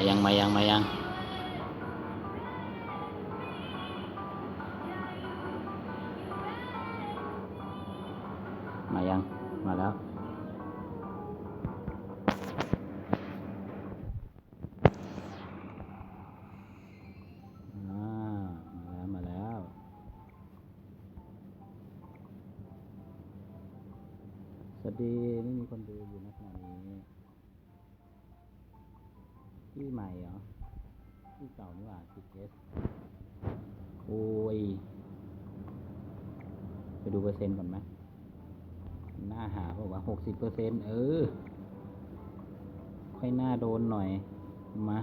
มายังมายังมายั ที่ใหม่เหรอที่เก่านี่หว่าสิเอสโอ้ย ไปดูเปอร์เซ็นต์ก่อนไหมหน้าหาบอกว่าหกสิบเปอร์เซ็นต์เออ ค่อยหน้าโดนหน่อย มา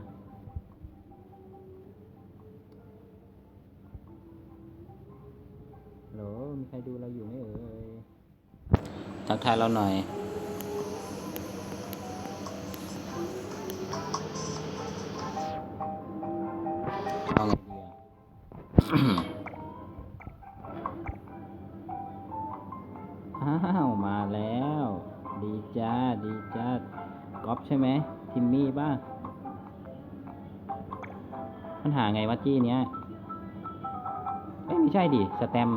โหลมีใครดูเราอยู่ไหมเอ่ยทักทายเราหน่อย ดีจ้าก๊อฟใช่ไหมทิมมี่ป่ะมันหาไงวะจี้เนี้ยเอ้ยไม่ใช่ดิสแตม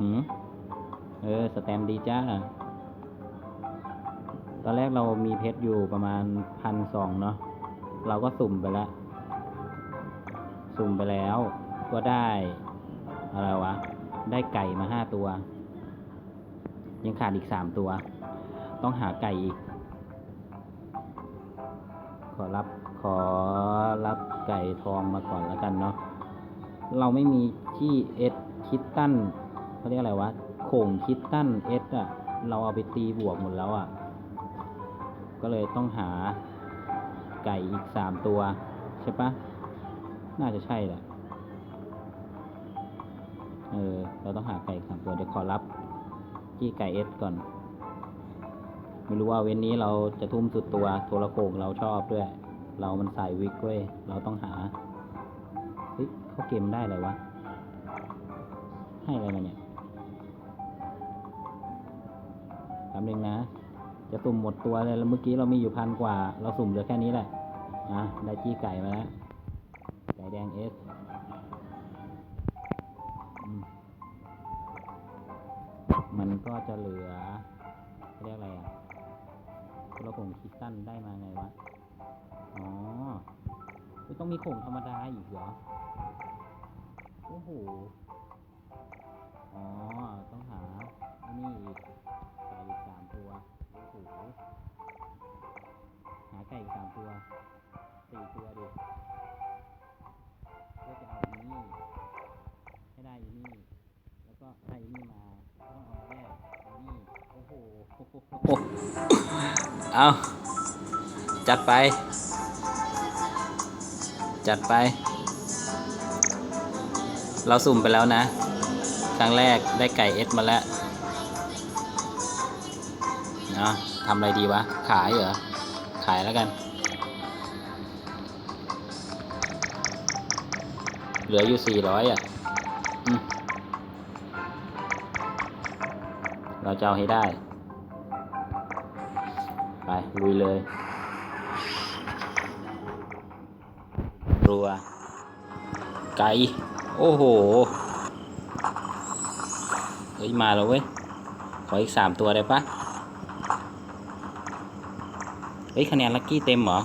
หืมเออสแตมดีจ้าตอนแรกเรามีเพชรอยู่ประมาณพันสองเนาะเราก็สุ่มไปแล้ว สุ่มไปแล้ว ก็ได้ อะไรวะ ได้ไก่มาห้าตัว ยังขาดอีกสามตัว ต้องหาไก่อีก ขอรับขอรับไก่ทองมาก่อนแล้วกันเนาะเราไม่มีที่เอสคิตตันเขาเรียกอะไรวะโข่งคิตตันเอสอะเราเอาไปตีบวกหมดแล้วอะก็เลยต้องหาไก่อีกสามตัว ใช่ปะน่าจะใช่แหละเออ เราต้องหาไก่สามตัว เดี๋ยวขอรับ ที่ไก่เอสก่อน ไม่รู้ว่าเว้นนี้เราจะทุ่มสุดตัวโทรโขงเราชอบด้วย เรามันใส่วิกเว้ยเราต้องหาเฮ้ยเข้าเกมได้เลยวะ ให้อะไรมาเนี่ยแป๊บนึงนะ จะสุ่มหมดตัวเลยแล้วเมื่อกี้เรามีอยู่พันกว่า เราสุ่มเหลือแค่นี้แหละอะได้จี้ไก่มาแล้วไก่แดงเอสมันก็จะเหลือเรียกอะไรอะ เราผงคิดตันได้มาไงวะ อ๋อไม่ต้องมีโข่งธรรมดาอีกเหรอ โอ้โห อ๋อ ต้องหาอ้นี่อีกไก่อีกสามตัว โอ้โห หาไก่อีกสามตัว สี่ตัวดิเพื่อจะเอาอีนี่ให้ได้อีนี่แล้วก็ได้อีนี่มาต้องเอาแรกอีนี่โอ้โห เอาจัดไป จัดไป เราสุ่มไปแล้วนะ ครั้งแรกได้ไก่เอสมาแล้วเนาะทำอะไรดีวะ ขายเหรอ ขายแล้วกัน เหลืออยู่สี่ร้อยอะอเราจะเอาให้ได้ ลุยเลยรัว ไก่ โอ้โห เฮ้ย มาแล้วเว้ย ขออีกสามตัวได้ปะเฮ้ย คะแนนลัคกี้เต็มเหรอ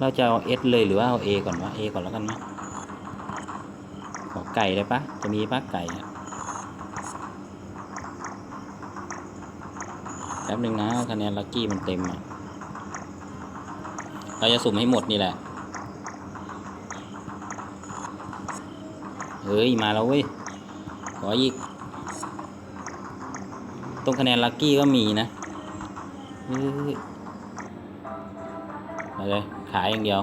เราจะเอา S เลยหรือว่าเอา A ก่อนวะ A ก่อนแล้วกันนะขอไก่ได้ปะจะมีปะไก่อะแป๊บนึงนะคะแนนลัคกี้มันเต็มอะเราจะสุ่มให้หมดนี่แหละ เฮ้ย มาแล้วเว้ย ขออีก ตรงคะแนนลัคกี้ก็มีนะเฮ้ยมาเลย ขายอย่างเดียว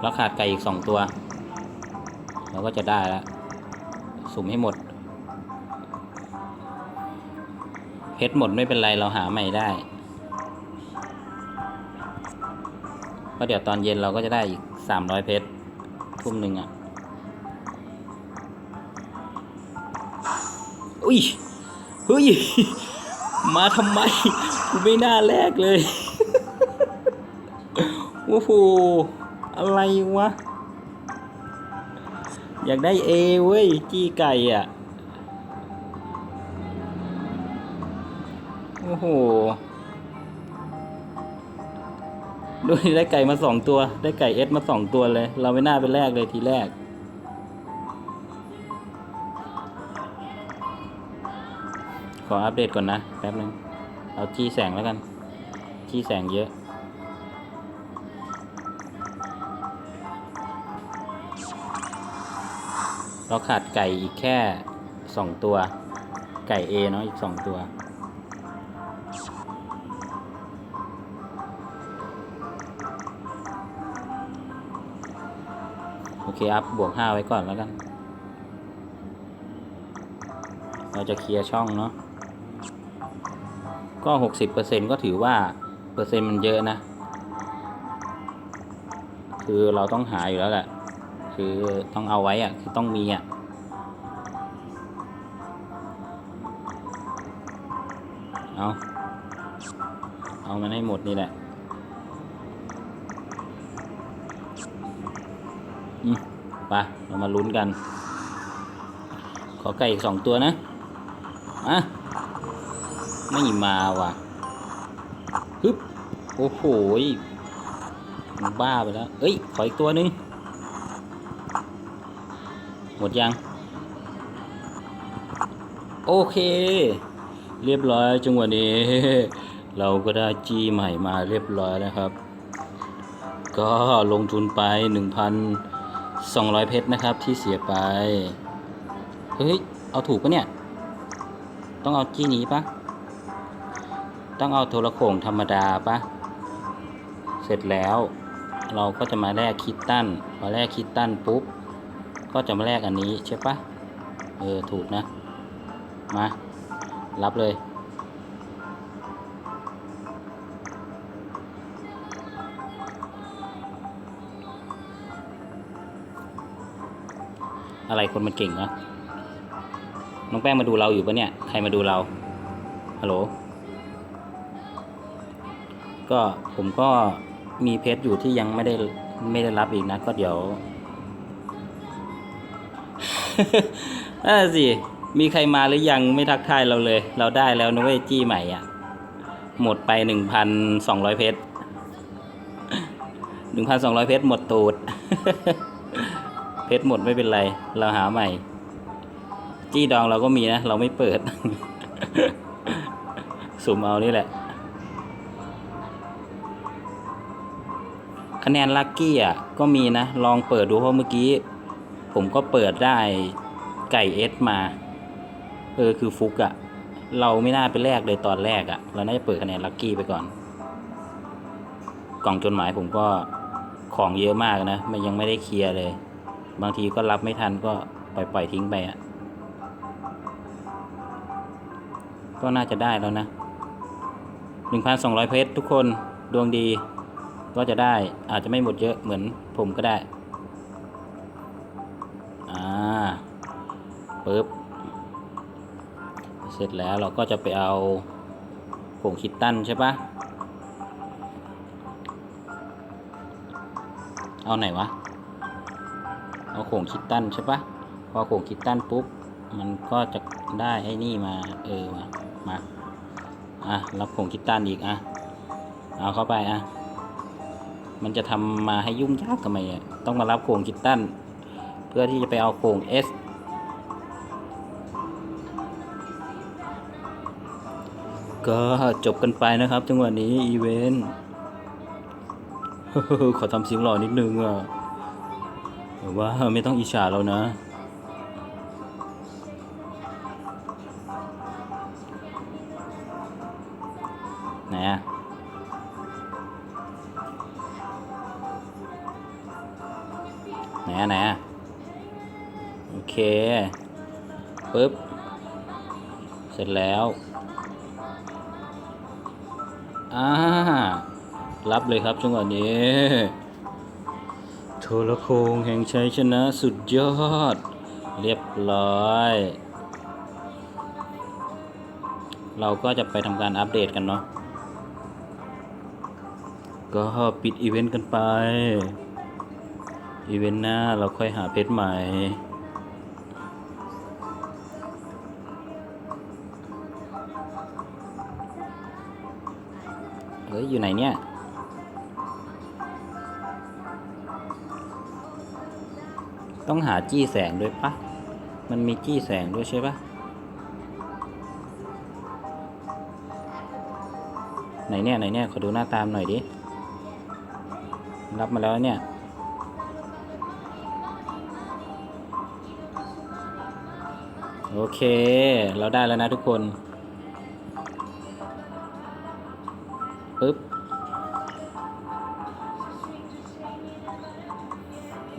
แล้วขาดไก่อีกสองตัว เราก็จะได้แล้ว สุ่มให้หมด เพชรหมดไม่เป็นไรเราหาใหม่ได้เพราะเดี๋ยวตอนเย็นเราก็จะได้อีกสามร้อยเพชรทุ่มหนึ่งอะ่ะ อุ้ย เฮ้ย มาทำไมกูไม่น่าแลกเลยโอ้โหอะไรวะ อยากได้เอเว้ย จี้ไก่อะ อ้โห ดูได้ไก่มาสองตัว ได้ไก่เอสมาสองตัวเลย เราไม่น่าไปแรกเลยทีแรก ขออัปเดตก่อนนะ แป๊บนึง เอาจี้แสงแล้วกัน จี้แสงเยอะเราขาดไก่อีกแค่สองตัว ไก่ A เนาะอีกสองตัว เคอัพบวกห้าไว้ก่อนแล้วกัน เราจะเคลียร์ช่องเนาะ ก็หกสิบเปอร์เซ็นก็ถือว่า เปอร์เซ็นต์มันเยอะนะ คือเราต้องหาอยู่แล้วแหละ คือต้องเอาไว้อะคือต้องมีอะเอา เอามันให้หมดนี่แหละ ไปเรามาลุ้นกัน ขอไก่อีกสองตัวนะอะไม่มาว่ะฮึบโอ้โหบ้าไปแล้ว เอ้ย ขออีกตัวนึง หมดยัง โอเค เรียบร้อยจังหวะนี้ เราก็ได้จี้ใหม่มาเรียบร้อยแล้วครับ ก็ลงทุนไป 200 เพชรนะครับที่เสียไป เฮ้ย เอาถูกปะเนี่ย ต้องเอาจี้นี้ปะต้องเอาโทรโข่งธรรมดาปะเสร็จแล้วเราก็จะมาแลกคิตตันพอแลกคิตตันปุ๊บ ก็จะมาแลกอันนี้ใช่ปะเออ ถูกนะ มา รับเลย อะไรคนมันเก่งวะน้องแป้งมาดูเราอยู่ปะเนี่ย ใครมาดูเรา ฮัลโหล ก็ผมก็มีเพจอยู่ที่ยังไม่ได้ไม่ได้รับอีกนะ ก็เดี๋ยวน่าสิ มีใครมาหรือยังไม่ทักทายเราเลย เราได้แล้วนะเว้ยจี้ใหม่อะ หมดไปหนึ่งพันสองร้อยเพชรหนึ่งพันสองร้อยเพชรหมดตูด เพชรหมดไม่เป็นไร เราหาใหม่ จี้ดองเราก็มีนะ เราไม่เปิด สุ่มเอานี่แหละ คะแนนลัคกี้อะ ก็มีนะ ลองเปิดดูเพราะเมื่อกี้ ผมก็เปิดได้ไก่เอสมา เออคือฟุกอะเราไม่น่าไปแลกเลยตอนแรกอะเราน่าจะเปิดคะแนนลัคกี้ไปก่อน กล่องจดหมายผมก็ของเยอะมากนะ มันยังไม่ได้เคลียร์เลย บางทีก็รับไม่ทันก็ปล่อยปล่อยทิ้งไปอะก็น่าจะได้แล้วนะหนึ่งพันสองร้อยเพชรทุกคนดวงดีก็จะได้อาจจะไม่หมดเยอะเหมือนผมก็ได้ อ่าปึ๊บ เสร็จแล้วเราก็จะไปเอาผงคิดตันใช่ปะเอาไหนวะ เอาโขงคิดตั้นใช่ปะพอโขงคิดตั้นปุ๊บ มันก็จะได้ไอ้นี่มา เออ มา มา อะรับโขงคิดตั้นอีกอะ เอาเข้าไปอะ มันจะทำมาให้ยุ่งยากทำไมอะ ต้องมารับโขงคิดตั้น เพื่อที่จะไปเอาโขง S ก็จบกันไปนะครับ จังหวะนี้ อีเวนต์ขอทำเสียงหล่อนิดนึงอะ แต่ว่าไม่ต้องอิจฉาเรานะ ไหนอะไหนอะไหนอะโอเค ปึ๊บ เสร็จแล้ว อ่า รับเลยครับจังหวะนี้ ทรโคงแห่งชัยชนะสุดยอด เรียบร้อย เราก็จะไปทำการอัปเดตกันเนาะก็ปิดอีเวนต์กันไป อีเวนต์หน้าเราค่อยหาเพจใหม่ เฮ้ย อยู่ไหนเนี่ย ต้องหาจี้แสงด้วยปะมันมีจี้แสงด้วยใช่ปะไหนเนี่ยไหนเนี่ยขอดูหน้าตามหน่อยดิ รับมาแล้วเนี่ย โอเค เราได้แล้วนะทุกคนปึ๊บ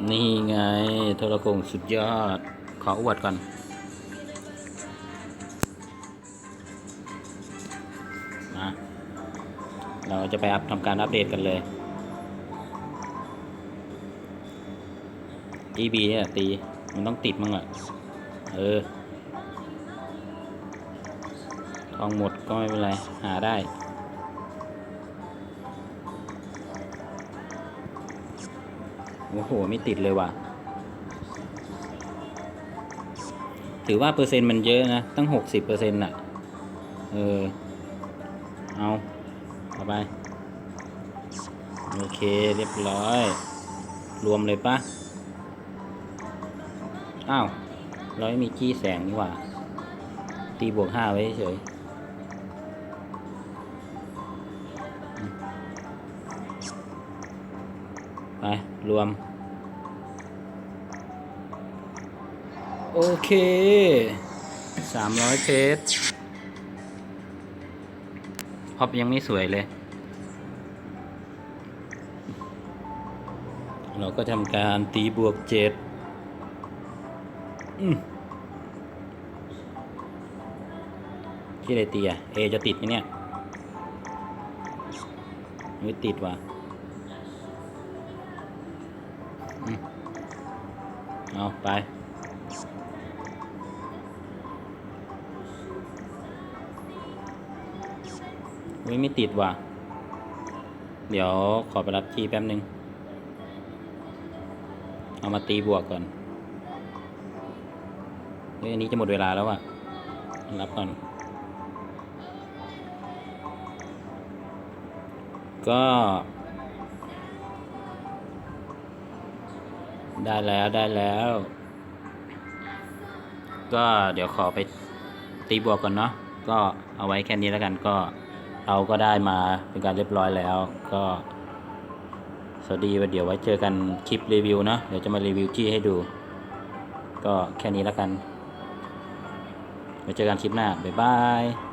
นี่ไงโทรโขงสุดยอด ขออวดก่อน มา เราจะไปอัพทำการอัปเดตกันเลย EB เนี่ยตี มันต้องติดมั้งอะเออ ทองหมดก็ไม่เป็นไร หาได้ โอ้โห ไม่ติดเลยว่ะ ถือว่าเปอร์เซ็นต์มันเยอะนะ ตั้งหกสิบเปอร์เซ็นต์อะ เออ เอาเอาไป โอเค เรียบร้อย รวมเลยปะอ้าว เราไม่มีจี้แสงนี่หว่า ตีบวกห้าไว้เฉย รวม โอเคสามร้อยเพชรพอบยังไม่สวยเลย เราก็ทำการตีบวกเจ็ดที่อะไรตีอะเอจะติดไหมเนี่ย ไม่ติดว่ะ เอาไป อุ้ยไม่ติดว่ะ เดี๋ยวขอไปรับที่แป๊บนึง เอามาตีบวกก่อนเฮ้ยอันนี้จะหมดเวลาแล้วอะรับก่อน ก็ ได้แล้วได้แล้ว ก็เดี๋ยวขอไปตีบวกก่อนเนาะก็เอาไว้แค่นี้แล้วกันก็เราก็ได้มาเป็นการเรียบร้อยแล้ว ก็ สวัสดีเดี๋ยวไว้เจอกันคลิปรีวิวเนาะเดี๋ยวจะมารีวิวจี้ให้ดู ก็แค่นี้แล้วกันไว้เจอกันคลิปหน้าบ๊ายบาย